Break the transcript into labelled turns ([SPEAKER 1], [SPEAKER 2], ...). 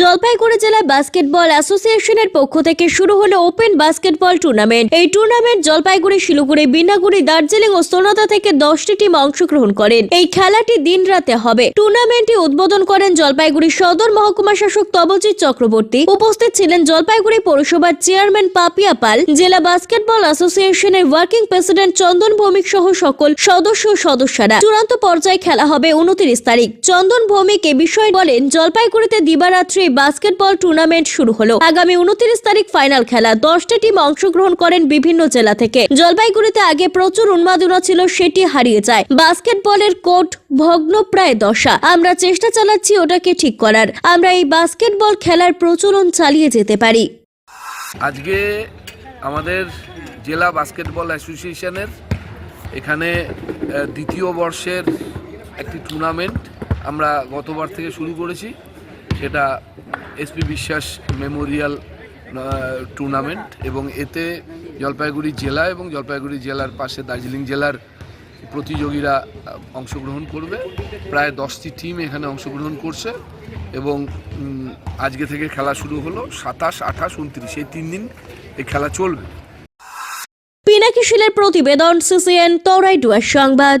[SPEAKER 1] জলপাইগুড়ি জেলায় বাস্কেটবল অ্যাসোসিয়েশনের পক্ষ থেকে শুরু হলো ওপেন বাস্কেটবল টুর্নামেন্ট এই টুর্নামেন্ট জলপাইগুড়ি, শিলিগুড়ি বিনাগুড়ি দার্জিলিং ও সোনাদা থেকে দশটি টিম অংশগ্রহণ করেন। এই খেলাটি দিন রাতে হবে। টুর্নামেন্টটি উদ্বোধন করেন জলপাইগুড়ি সদর মহকুমা শাসক তবজিৎ চক্রবর্তী। উপস্থিত ছিলেন জলপাইগুড়ি পৌরসভার চেয়ারম্যান পাপিয়া পাল, জেলা বাস্কেটবল অ্যাসোসিয়েশনের ওয়ার্কিং প্রেসিডেন্ট চন্দন ভৌমিক সহ সকল সদস্য সদস্যরা। চূড়ান্ত পর্যায়ে খেলা হবে উনত্রিশ তারিখ। চন্দন ভৌমিক এ বিষয়ে বলেন, জলপাইগুড়িতে দিবারাত্রি বাস্কেটবল টুর্নামেন্ট শুরু হলো। আগামী উনত্রিশ তারিখ ফাইনাল খেলা। দশটা টিম অংশগ্রহণ করেন বিভিন্ন জেলা থেকে। জলপাইগুড়িতে আগে প্রচুর উন্মাদনা ছিল, সেটি হারিয়ে যায়। বাস্কেটবলের কোর্ট ভগ্নপ্রায় দশা। আমরা চেষ্টা চালাচ্ছি ওটাকে ঠিক করার। আমরা এই বাস্কেটবল খেলার প্রচলন চালিয়ে যেতে পারি।
[SPEAKER 2] আজকে আমাদের জেলা বাস্কেটবল অ্যাসোসিয়েশনের এখানে দ্বিতীয় বর্ষের একটি টুর্নামেন্ট আমরা গতবার থেকে শুরু করেছি। সেটা এসপি বিশ্বাস মেমোরিয়াল টুর্নামেন্ট এবং এতে জলপাইগুড়ি জেলা এবং জলপাইগুড়ি জেলার পাশে দার্জিলিং জেলার প্রতিযোগীরা অংশগ্রহণ করবে। প্রায় দশটি টিম এখানে অংশগ্রহণ করছে এবং আজকে থেকে খেলা শুরু হলো সাতাশ, আঠাশ, উনত্রিশ। এই তিন দিন এই খেলা চলবে।
[SPEAKER 1] পিনাকি শিলের প্রতিবেদন, সিসিএন, তরাই ডুয়ার সংবাদ।